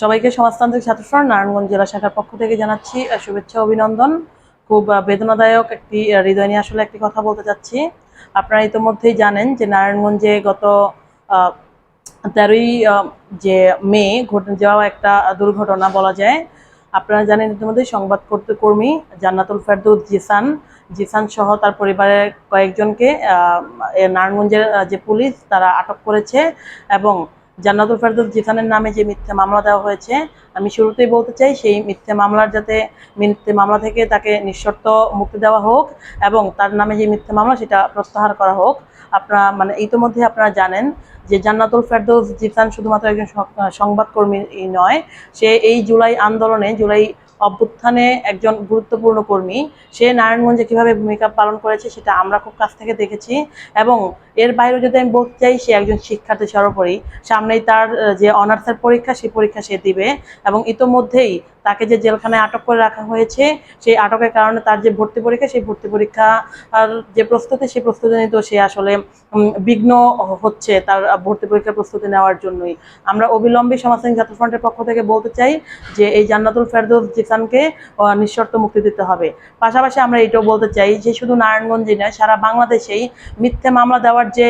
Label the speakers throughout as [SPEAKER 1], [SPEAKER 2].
[SPEAKER 1] সবাইকে সমাজতান্ত্রিক ছাত্রফ্রন্ট নারায়ণগঞ্জ জেলা শাখার পক্ষ থেকে জানাচ্ছি শুভেচ্ছা, অভিনন্দন। খুব বেদনাদায়ক একটি হৃদয় নিয়ে আসলে একটি কথা বলতে চাচ্ছি। আপনারা ইতিমধ্যেই জানেন যে নারায়ণগঞ্জে গত তেরোই যে মে ঘটে, যাওয়া একটা দুর্ঘটনা বলা যায়। আপনারা জানেন ইতিমধ্যে সংবাদ কর্মী জান্নাতুল ফেরদৌস জিসান জিসান সহ তার পরিবারের কয়েকজনকে নারায়ণগঞ্জের যে পুলিশ, তারা আটক করেছে এবং জান্নাতুল ফেরদৌস জিসানের নামে যে মিথ্যা মামলা দেওয়া হয়েছে, আমি শুরুতেই বলতে চাই সেই মিথ্যা মামলার যাতে মিথ্যে মামলা থেকে তাকে নিঃশর্ত মুক্তি দেওয়া হোক এবং তার নামে যে মিথ্যা মামলা সেটা প্রত্যাহার করা হোক। আপনারা মানে ইতিমধ্যে আপনারা জানেন যে জান্নাতুল ফেরদৌস জিসান শুধুমাত্র একজন সংবাদকর্মী নয়, সে এই জুলাই আন্দোলনে, জুলাই অভ্যুত্থানে একজন গুরুত্বপূর্ণ কর্মী, সে নারায়ণগঞ্জে কীভাবে ভূমিকা পালন করেছে সেটা আমরা খুব কাছ থেকে দেখেছি এবং এর বাইরেও যদি আমি বলতে চাই, সে একজন শিক্ষার্থী সর্বোপরি। সামনেই তার যে অনার্সের পরীক্ষা, সেই পরীক্ষা সে দিবে এবং ইতোমধ্যেই তাকে যে জেলখানায় আটক করে রাখা হয়েছে, সেই আটকের কারণে তার যে ভর্তি পরীক্ষা, সেই ভর্তি পরীক্ষা আর যে প্রস্তুতি, সেই প্রস্তুতি নিতে সে আসলে বিঘ্ন হচ্ছে তার ভর্তি পরীক্ষার প্রস্তুতি নেওয়ার জন্যই। আমরা অবিলম্বে সমাজসেন ছাত্র ফ্রন্টের পক্ষ থেকে বলতে চাই যে, এই জান্নাতুল ফেরদৌস জিসানকে আহ, নিঃশর্ত মুক্তি দিতে হবে। পাশাপাশি আমরা এটাও বলতে চাই যে শুধু নারায়ণগঞ্জে নয় সারা বাংলাদেশেই মিথ্যে মামলা দেওয়ার যে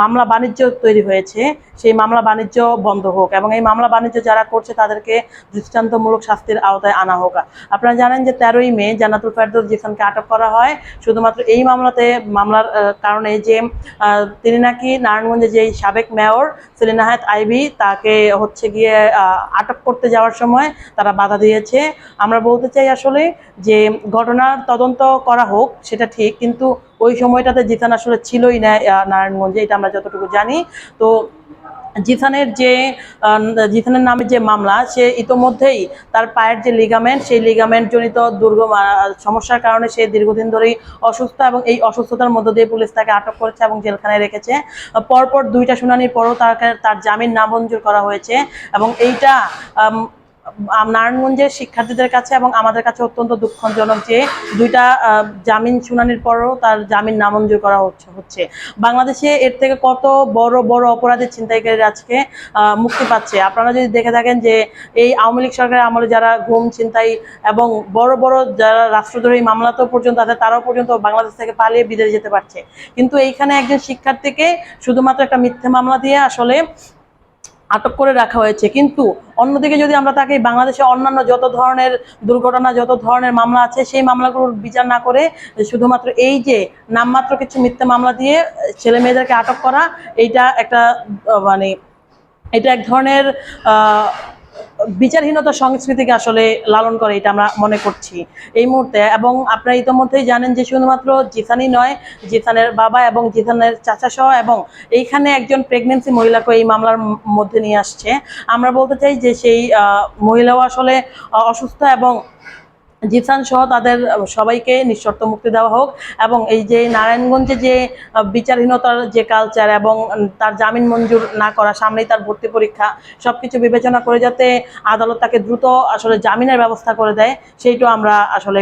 [SPEAKER 1] মামলা বাণিজ্য তৈরি হয়েছে সেই মামলা বাণিজ্য বন্ধ হোক এবং এই মামলা বাণিজ্য যারা করছে তাদেরকে দৃষ্টান্তমূলক শাস্তির আওতায় আনা হোক। আপনারা জানেন যে তেরোই মে জান্নাতুল ফেরদৌস জিসানকে আটক করা হয়। শুধুমাত্র এই মামলাতে মামলার কারণে যে তিনি নাকি নারায়ণগঞ্জে যেই সাবেক মেয়র সেলিনা হায়াত আইবি তাকে হচ্ছে গিয়ে আটক করতে যাওয়ার সময় তারা বাধা দিয়েছে। আমরা বলতে চাই আসলে যে ঘটনার তদন্ত করা হোক সেটা ঠিক কিন্তু ওই সময়টাতে জিসান আসলে ছিলই না নারায়ণগঞ্জে এটা আমরা যতটুকু জানি। তো জিথানের যে জিথানের নামে যে মামলা সে ইতোমধ্যেই তার পায়ের যে লিগামেন্ট সেই লিগামেন্ট জনিত দুর্গম আহ, সমস্যার কারণে সে দীর্ঘদিন ধরেই অসুস্থ এবং এই অসুস্থতার মধ্য দিয়ে পুলিশ তাকে আটক করেছে এবং জেলখানায় রেখেছে। পরপর দুইটা শুনানির পরও তাকে তার জামিন নামঞ্জুর করা হয়েছে এবং এইটা নারায়ণগঞ্জের শিক্ষার্থীদের কাছে এবং আমাদের কাছে অত্যন্ত দুঃখজনক যে দুইটা জামিন শুনানির পরও তার জামিন নামঞ্জুর করা হচ্ছে হচ্ছে। বাংলাদেশে এর থেকে কত বড় বড় অপরাধের ছিনতাইকারীরা আজকে মুক্তি পাচ্ছে? আপনারা যদি দেখে থাকেন যে এই আওয়ামী লীগ সরকারের আমলে যারা ঘুম, ছিনতাই এবং বড় বড় যারা রাষ্ট্রদ্রোহী মামলাতেও পর্যন্ত আছে, তারাও পর্যন্ত বাংলাদেশ থেকে পালিয়ে বিদেশে যেতে পারছে। কিন্তু এইখানে একজন শিক্ষার্থীকে শুধুমাত্র একটা মিথ্যে মামলা দিয়ে আসলে আটক করে রাখা হয়েছে। কিন্তু অন্যদিকে যদি আমরা তাকে বাংলাদেশে অন্যান্য যত ধরনের দুর্ঘটনা, যত ধরনের মামলা আছে, সেই মামলাগুলোর বিচার না করে শুধুমাত্র এই যে নামমাত্র কিছু মিথ্যে মামলা দিয়ে ছেলে মেয়েদেরকে আটক করা, এইটা একটা মানে এটা এক ধরনের বিচারহীনতা সংস্কৃতিকে আসলে লালন করে, এটা আমরা মনে করছি এই মুহূর্তে। এবং আপনারা ইতোমধ্যেই জানেন যে শুধুমাত্র জিসানি নয়, জিসানের বাবা এবং জিসানের চাচা সহ এবং এইখানে একজন প্রেগনেন্সি মহিলাকে এই মামলার মধ্যে নিয়ে আসছে। আমরা বলতে চাই যে সেই মহিলাও আসলে অসুস্থ এবং জিসান সহ তাদের সবাইকে নিঃশর্ত মুক্তি দেওয়া হোক এবং এই যে নারায়ণগঞ্জে যে বিচারহীনতার যে কালচার এবং তার জামিন মঞ্জুর না করা, সামনেই তার ভর্তি পরীক্ষা সব কিছু বিবেচনা করে যাতে আদালত তাকে দ্রুত আসলে জামিনের ব্যবস্থা করে দেয়, সেইটাও আমরা আসলে